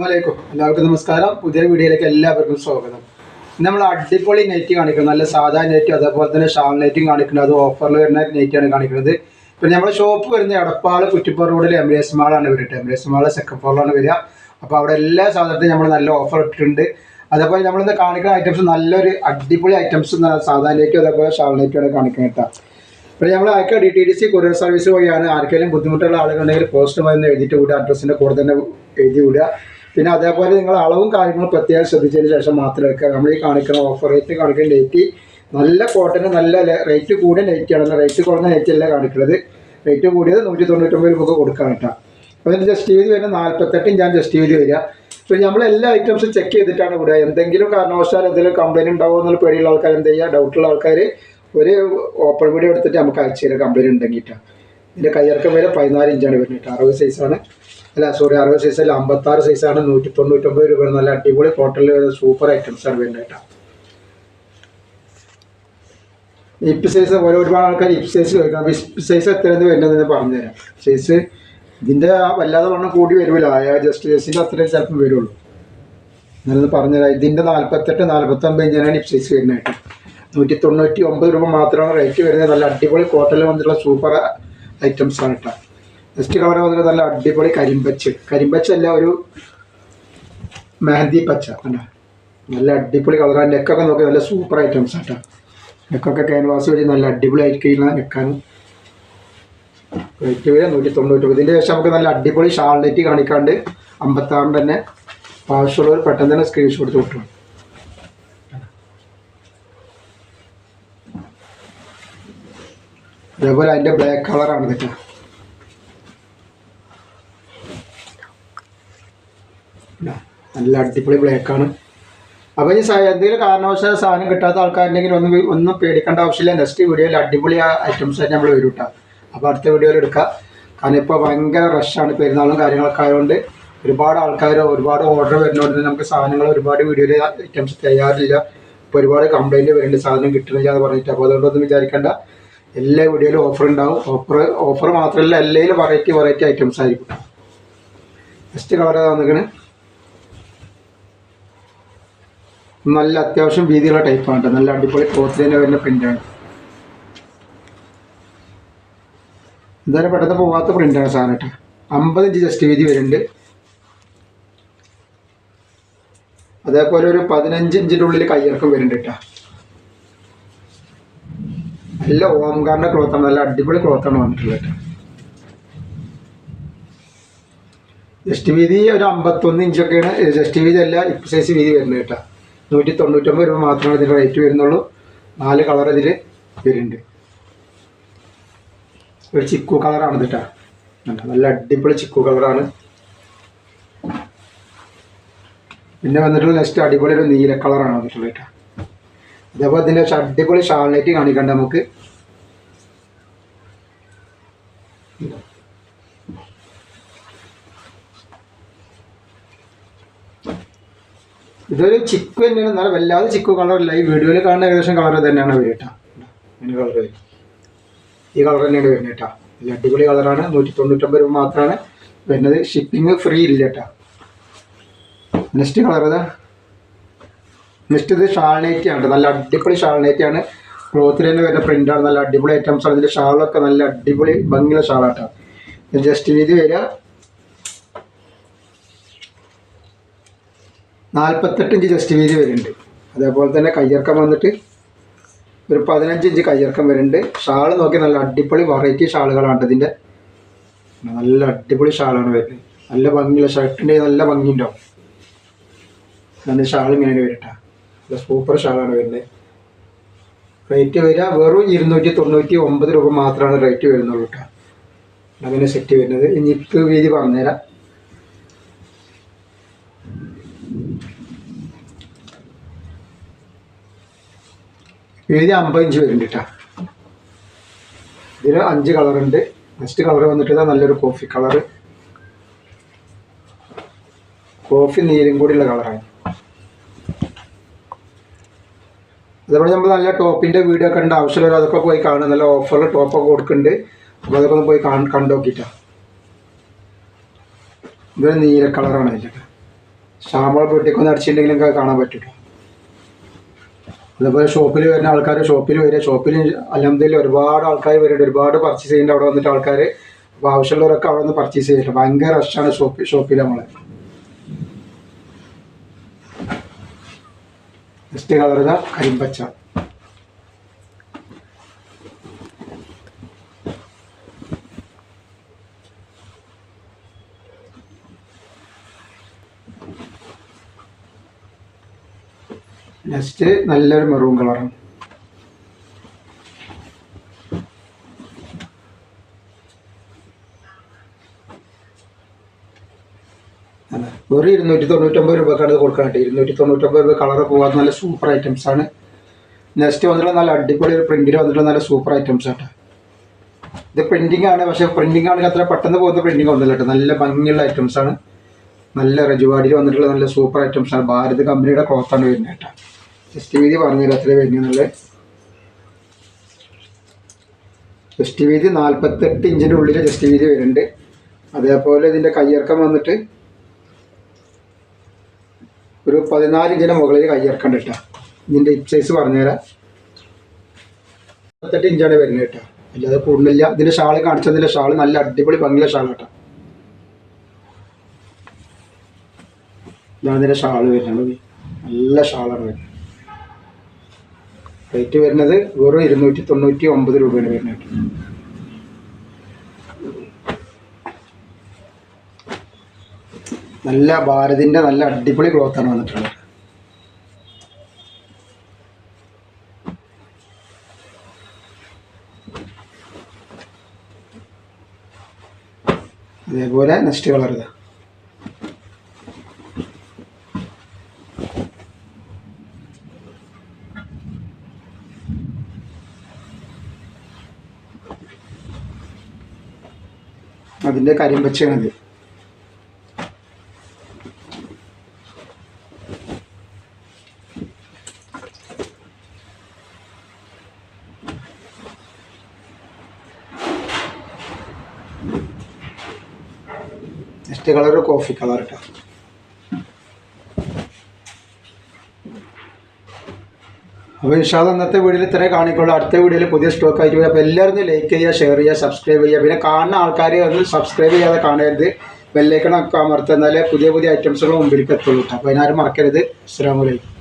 അസ്സലാമലൈക്കും. എല്ലാവർക്കും നമസ്കാരം. പുതിയ വീഡിയോയിലേക്ക് എല്ലാവർക്കും സ്വാഗതം. നമ്മൾ അടിപൊളി നെറ്റ് കാണിക്കുന്നത് നല്ല സാധാ നെറ്റ് അതേപോലെ തന്നെ ഷാൾ നെറ്റും കാണിക്കുന്നത് അത് ഓഫറിൽ വരുന്ന നെറ്റാണ് കാണിക്കുന്നത്. പിന്നെ നമ്മുടെ ഷോപ്പ് വരുന്ന എടപ്പാൾ കുറ്റിപ്പുറ റോഡിൽ എം എസ് മാളാണ് വരുന്നത്. എം എസ് മാൾ സെക്കൻഡ് ഫ്ലോറിലാണ് വരിക. അപ്പോൾ അവിടെ എല്ലാ സാധനത്തിനും നമ്മൾ നല്ല ഓഫർ ഇട്ടിട്ടുണ്ട്. അതേപോലെ നമ്മളിന്ന് കാണിക്കുന്ന ഐറ്റംസ് നല്ലൊരു അടിപൊളി ഐറ്റംസ് സാധാ നെറ്റും അതേപോലെ ഷാൾ നെറ്റുമാണ് കാണിക്കുന്നത് കേട്ടോ. പിന്നെ നമ്മൾ അയക്കുക D T D C courier service വഴിയാണ് ആർക്കെങ്കിലും ബുദ്ധിമുട്ടുള്ള ആളുകളുണ്ടെങ്കിൽ പോസ്റ്റ് വന്ന് എഴുതിയിട്ട് വിടുക. അഡ്രസ്സിന്റെ കൂടെ തന്നെ എഴുതി വിടുക. പിന്നെ അതേപോലെ നിങ്ങൾ അളവും കാര്യങ്ങളും പ്രത്യേകം ശ്രദ്ധിച്ചതിന് ശേഷം മാത്രം എടുക്കുക. നമ്മൾ ഈ കാണിക്കുന്ന ഓഫർ റേറ്റ് കാണിക്കുന്ന നെറ്റ് നല്ല കോട്ടന് നല്ല റേറ്റ് കൂടിയ നെറ്റാണ് റേറ്റ് കുറഞ്ഞ നെറ്റ് അല്ല കാണിക്കുന്നത്. റേറ്റ് കൂടിയത് നൂറ്റി തൊണ്ണൂറ്റൊമ്പത് രൂപ കൊടുക്കാൻ കേട്ടോ. അപ്പോൾ ഇതിന്റെ ജസ്റ്റ് ചെയ്ത് വരുന്നത് നാൽപ്പത്തെട്ടും ഞാൻ ജസ്റ്റ് ചെയ്ത് വരിക. അപ്പോൾ നമ്മൾ എല്ലാ ഐറ്റംസും ചെക്ക് ചെയ്തിട്ടാണ് വിടുക. എന്തെങ്കിലും കാരണവശാൽ എന്തെങ്കിലും കംപ്ലൈന്റ് ഉണ്ടാവുമോ എന്നുള്ള പേടിയുള്ള ആൾക്കാർ എന്ത് ചെയ്യുക? ഡൗട്ടുള്ള ആൾക്കാർ ഒരു ഓപ്പൺ വീഡിയോ എടുത്തിട്ട് നമുക്ക് അയച്ചു തരാം. കംപ്ലൈന്റ് ഉണ്ടെങ്കിട്ടാണ് ഇതിന്റെ കയ്യിറക്കം വരെ പതിനാല് ഇഞ്ചാണ് വരുന്നത് അറുപത് സൈസാണ് അല്ല സോറി അറുപത് സൈസല്ല അമ്പത്താറ് സൈസാണ് നൂറ്റി തൊണ്ണൂറ്റൊമ്പത് രൂപ നല്ല അടിപൊളി ടോട്ടൽ സൂപ്പർ ഐറ്റംസ് ആണ് വരുന്നത് കേട്ടോ. ഇപ്പ് സൈസ് ഓരോ ഒരുപാട് ആൾക്കാർ ഇപ്പ് സൈസ് ചോദിക്കണം ഇപ്പ് സൈസ് എത്രയാണ് വരുന്നതെന്ന് പറഞ്ഞുതരാം. സൈസ് ഇതിന്റെ വല്ലാതെ വണ്ണം കൂടി വരുമല്ലോ ജസ്റ്റ് സൈസിന്റെ അത്രയും ചിലപ്പം വരുള്ളൂ. ഞാനൊന്ന് പറഞ്ഞുതരാം. ഇതിന്റെ നാൽപ്പത്തെട്ട് നാൽപ്പത്തൊമ്പത് ഇഞ്ചാണ് ഇപ്പ് സൈസ് വരുന്ന കേട്ടോ. നൂറ്റി തൊണ്ണൂറ്റി ഒമ്പത് രൂപ മാത്രമാണ് റേറ്റ് വരുന്നത്. നല്ല അടിപൊളി കോട്ടണിൽ വന്നിട്ടുള്ള സൂപ്പർ ഐറ്റംസ് ആണ് കേട്ടോ. നെക്സ്റ്റ് കളർ വന്നിട്ട് നല്ല അടിപൊളി കരിമ്പച്ച്. കരിമ്പച്ച അല്ല ഒരു മെഹന്തി പച്ച. അല്ല നല്ല അടിപൊളി കളറാണ് നെക്കൊക്കെ നോക്കി നല്ല സൂപ്പർ ഐറ്റംസ് ആട്ടോ നെക്കൊക്കെ ക്യാൻവാസ് വഴി നല്ല അടിപൊളി ആയിരിക്കും നെക്കാനും റേറ്റ് വരെ നൂറ്റി തൊണ്ണൂറ്റി ഇതിന്റെ ശേഷം നമുക്ക് നല്ല അടിപൊളി ഷാൾനെറ്റ് കാണിക്കാണ്ട് അമ്പത്താറിന് തന്നെ ആവശ്യമുള്ളവർ പെട്ടെന്ന് തന്നെ സ്ക്രീൻഷോട്ട് കിട്ടും അതേപോലെ അതിന്റെ ബ്ലാക്ക് കളറാണ് ഇതൊക്കെ നല്ല അടിപൊളി ബ്ലാക്കാണ് അപ്പോൾ ഈ എന്തെങ്കിലും കാരണവശാൽ സാധനം കിട്ടാത്ത ആൾക്കാരുണ്ടെങ്കിൽ ഒന്ന് ഒന്ന് പേടിക്കേണ്ട ആവശ്യമില്ല. നെക്സ്റ്റ് വീഡിയോയിൽ അടിപൊളി ഐറ്റംസ് ആയിട്ട് നമ്മൾ വരും കേട്ടോ അപ്പോൾ അടുത്ത വീഡിയോയിൽ എടുക്കാം. കാരണം ഇപ്പോൾ ഭയങ്കര റഷാണ് പെരുന്നാളും കാര്യങ്ങളൊക്കെ ആയതുകൊണ്ട് ഒരുപാട് ആൾക്കാർ ഒരുപാട് ഓർഡർ വരുന്നതുകൊണ്ട് നമുക്ക് സാധനങ്ങൾ ഒരുപാട് വീഡിയോയിൽ ഐറ്റംസ് തയ്യാറില്ല. ഇപ്പോൾ ഒരുപാട് കംപ്ലൈന്റ് വരുന്നുണ്ട് സാധനം കിട്ടുന്നില്ല എന്ന് പറഞ്ഞിട്ട്. അപ്പോൾ അതുകൊണ്ടൊന്നും വിചാരിക്കേണ്ട. എല്ലാ വീഡിയോയിലും ഓഫർ ഉണ്ടാവും ഓഫർ ഓഫർ മാത്രമല്ല എല്ലാം വെറൈറ്റി വെറൈറ്റി ഐറ്റംസ് ആയിരിക്കും. ഫസ്റ്റ് കളർ തന്നിക്കണ് നല്ല അത്യാവശ്യം വീതിയുള്ള ടൈപ്പാണ് കേട്ടോ നല്ല അടിപൊളി ക്ലോത്തിൽ തന്നെ വരുന്ന പ്രിന്റാണ് എന്തായാലും പെട്ടെന്ന് പോകാത്ത പ്രിന്റാണ് സാധനം കേട്ടോ അമ്പത് ഇഞ്ച് ജസ്റ്റ് വീതി വരുന്നുണ്ട്. അതേപോലെ ഒരു പതിനഞ്ച് ഇഞ്ചിന്റെ ഉള്ളിൽ കയ്യിറക്കം വരുന്നുണ്ട് കേട്ടോ നല്ല ഓംകാറിന്റെ ക്ലോത്താണ് നല്ല അടിപൊളി ക്ലോത്താണ് വന്നിട്ടുള്ളത് കേട്ടോ ജസ്റ്റ് വീതി ഒരു അമ്പത്തൊന്ന് ഇഞ്ചൊക്കെയാണ് ജസ്റ്റ് വീതി അല്ല ഇപ്പ് സൈസ് വീതി വരുന്നത് കേട്ടോ നൂറ്റി തൊണ്ണൂറ്റൊമ്പത് രൂപ മാത്രമാണ് ഇതിന്റെ റേറ്റ് വരുന്നുള്ളൂ. നാല് കളർ ഇതിൽ വരുന്നുണ്ട്. ഒരു ചിക്കു കളറാണ് കേട്ടോ? നല്ല അടിപൊളി ചിക്കു കളറാണ് പിന്നെ വന്നിട്ടുള്ള നെക്സ്റ്റ് അടിപൊളി ഒരു നീല കളറാണ് വന്നിട്ടുള്ളത് കേട്ടോ. അതേപോലെ ഇതിന്റെ അടിപൊളി ഷാൾനൈറ്റ് കാണിക്കണ്ട നമുക്ക്. ഇതൊരു ചിക്ക് തന്നെയാണ്. എന്നാലും വല്ലാതെ ചിക്ക് കളറില്ല ഈ വീഡിയോയിൽ കാണുന്ന ഏകദേശം കളർ തന്നെയാണ് വരിക കേട്ടോ കളർ ഈ കളർ തന്നെയാണ് വരുന്നത് കേട്ടോ അടിപൊളി കളറാണ് നൂറ്റി തൊണ്ണൂറ്റൊമ്പത് രൂപ മാത്രമാണ് വരുന്നത്. ഷിപ്പിംഗ് ഫ്രീ ഇല്ല കേട്ടോ നെക്സ്റ്റ് കളർ ഇതാ നെക്സ്റ്റ് ഇത് ഷാൾനേറ്റി ആണ് നല്ല അടിപൊളി ഷാൾനേറ്റി ആണ്. ക്ലോത്തിൽ തന്നെ വരുന്ന പ്രിന്റാണ് നല്ല അടിപൊളി ഐറ്റംസ് ആണ്. ഇതിന്റെ ഷാളൊക്കെ നല്ല അടിപൊളി ഭംഗിയുള്ള ഷാളാട്ടോ ജസ്റ്റ് ഇത് വരിക. നാൽപ്പത്തെട്ട് ഇഞ്ച് ചെസ്റ്റ് വീതി വരുന്നുണ്ട്. അതേപോലെ തന്നെ കയ്യിറക്കം വന്നിട്ട് ഒരു പതിനഞ്ച് ഇഞ്ച് കയ്യിറക്കം വരുന്നുണ്ട്. ഷാൾ നോക്കി നല്ല അടിപൊളി വെറൈറ്റി ഷാളുകളാണ് ഇതിന്റെ നല്ല അടിപൊളി ഷാളാണ് വരുന്നത്. നല്ല ഭംഗിയുള്ള ഷർട്ടിന്റെ നല്ല ഭംഗിയുണ്ടാവും നല്ല ഷാൾ ഇങ്ങനെ വരട്ടെ. നല്ല സൂപ്പർ ഷാളാണ് വരുന്നത്. റേറ്റ് വരിക വെറും ഇരുന്നൂറ്റി തൊണ്ണൂറ്റി ഒമ്പത് രൂപ മാത്രമാണ് റേറ്റ് വരുന്നുള്ളൂ കേട്ടോ അങ്ങനെ സെറ്റ് വരുന്നത്. ഇനി ഇപ്പ് വീതി പറഞ്ഞുതരാം. വീതി അമ്പതിഞ്ച് വരുന്നുണ്ട് കേട്ടോ ഇതിൽ അഞ്ച് കളറുണ്ട്. നെക്സ്റ്റ് കളർ വന്നിട്ട് ഇതാ നല്ലൊരു കോഫി കളർ കോഫി നീലും കൂടിയുള്ള കളറാണ്. അതേപോലെ നമ്മൾ നല്ല ടോപ്പിന്റെ വീഡിയോ ഒക്കെ ഉണ്ട് ആവശ്യമുള്ളവർ അതൊക്കെ പോയി കാണും നല്ല ഓഫറിൽ ടോപ്പൊക്കെ കൊടുക്കുന്നുണ്ട്. അപ്പോൾ അതൊക്കെ ഒന്ന് പോയി കാണ നോക്കിയിട്ടാണ് ഇതൊരു നീല കളറാണ് അതിന്റെ ഷാമ്പൾ പൊട്ടിക്കൊന്ന് അടിച്ചിട്ടുണ്ടെങ്കിലും കാണാൻ പറ്റും. അതേപോലെ ഷോപ്പിൽ വരുന്ന ആൾക്കാർ ഷോപ്പിൽ വരിക. ഷോപ്പിൽ അലഹമ്മദില്ല ഒരുപാട് ആൾക്കാർ വരുന്നുണ്ട് ഒരുപാട് പർച്ചേസ് ചെയ്യുന്നുണ്ട്. അവിടെ വന്നിട്ട് ആൾക്കാർ അപ്പോൾ ആവശ്യമുള്ളവരൊക്കെ അവിടെ നിന്ന് പർച്ചേസ് ചെയ്യുന്നുണ്ട് ഭയങ്കര റഷാണ് ഷോപ്പിൽ ഷോപ്പിൽ നമ്മൾ നെക്സ്റ്റ് കളർ കരിമ്പച്ച. നെക്സ്റ്റ് നല്ലൊരു മെറൂൺ കളറാണ്. വെറും ഇരുന്നൂറ്റി തൊണ്ണൂറ്റൊമ്പത് രൂപക്കാണ് ഇത് കൊടുക്കാനായിട്ട് ഇരുന്നൂറ്റി തൊണ്ണൂറ്റൊമ്പത് രൂപ കളർ പോകാത്ത നല്ല സൂപ്പർ ഐറ്റംസ് ആണ്. നെക്സ്റ്റ് വന്നിട്ടുള്ള നല്ല അടിപൊളി ഒരു പ്രിന്റിൽ വന്നിട്ടുള്ള നല്ല സൂപ്പർ ഐറ്റംസ് ആണ് ഇത് പ്രിന്റിംഗ് ആണ് പക്ഷേ പ്രിന്റിംഗ് ആണെങ്കിൽ അത്ര പെട്ടെന്ന് പോകുന്ന പ്രിന്റിംഗ് ഒന്നുമില്ല കേട്ടോ. നല്ല ഭംഗിയുള്ള ഐറ്റംസ് ആണ്. നല്ല റജുവാടിയിൽ വന്നിട്ടുള്ള നല്ല സൂപ്പർ ഐറ്റംസ് ആണ്. ഭാരത് കമ്പനിയുടെ ക്ലോത്താണ് വരുന്നത് കേട്ടോ. ജസ്റ്റ് വീതി പറഞ്ഞുതരാം. അത്രേ വരുന്നുള്ളത് ജസ്റ്റ് വീതി നാൽപ്പത്തെട്ട് ഇഞ്ചിന്റെ ഉള്ളിൽ ജസ്റ്റ് വീതി വരുന്നുണ്ട്. അതേപോലെ ഇതിന്റെ കയ്യിറക്കം വന്നിട്ട് ഒരു പതിനാല് ഇഞ്ചിന്റെ മുകളിൽ കയ്യിറക്കണ്ട കേട്ടോ. ഇതിന്റെ ഹിപ്പ് സൈസ് പറഞ്ഞുതരാം. നാൽപ്പത്തെട്ട് ഇഞ്ചാണ് വരുന്നത് കേട്ടോ. അല്ലാതെ കൂടുതലില്ല ഇതിന്റെ ഷാൾ കാണിച്ചതിന്റെ ഷാൾ നല്ല അടിപൊളി ഭംഗിയുള്ള ഷാൾ കേട്ടോ. ഇതാണ് ഇതിന്റെ ഷാൾ വരുന്നത്. നല്ല ഷാളാണ് വരുന്നത്. റേറ്റ് വരുന്നത് വെറും ഇരുന്നൂറ്റി തൊണ്ണൂറ്റി ഒമ്പത് രൂപയാണ് വരുന്നത് നല്ല ഭാരതിന്റെ നല്ല അടിപൊളി ക്ലോത്താണ് വന്നിട്ടുള്ളത്. അതേപോലെ നെക്സ്റ്റ് കളർ ഇതാ. അതിന്റെ വെച്ചാണത്. നെക്സ്റ്റ് കളർ കോഫി കളർ കേട്ടോ അപ്പോൾ ഇൻഷാൽ അന്നത്തെ വീഡിയോയിൽ ഇത്രേ കാണിക്കുള്ളൂ. അടുത്ത വീഡിയോയിൽ പുതിയ സ്റ്റോക്ക് ആയിട്ട് വരും. അപ്പോൾ എല്ലാവരും ലൈക്ക് ചെയ്യുക ഷെയർ ചെയ്യുക സബ്സ്ക്രൈബ് ചെയ്യുക. പിന്നെ കാണുന്ന ആൾക്കാർ ഒന്ന് സബ്സ്ക്രൈബ് ചെയ്യാതെ കാണരുത്. ബെല്ലൈക്കണൊക്കെ അമർത്തുന്നാലേ പുതിയ പുതിയ ഐറ്റംസുകൾ മുമ്പിലേക്ക് എത്തുള്ളൂ. അപ്പോൾ അതിനാരും മറക്കരുത്. അസ്സാം വലൈക്കും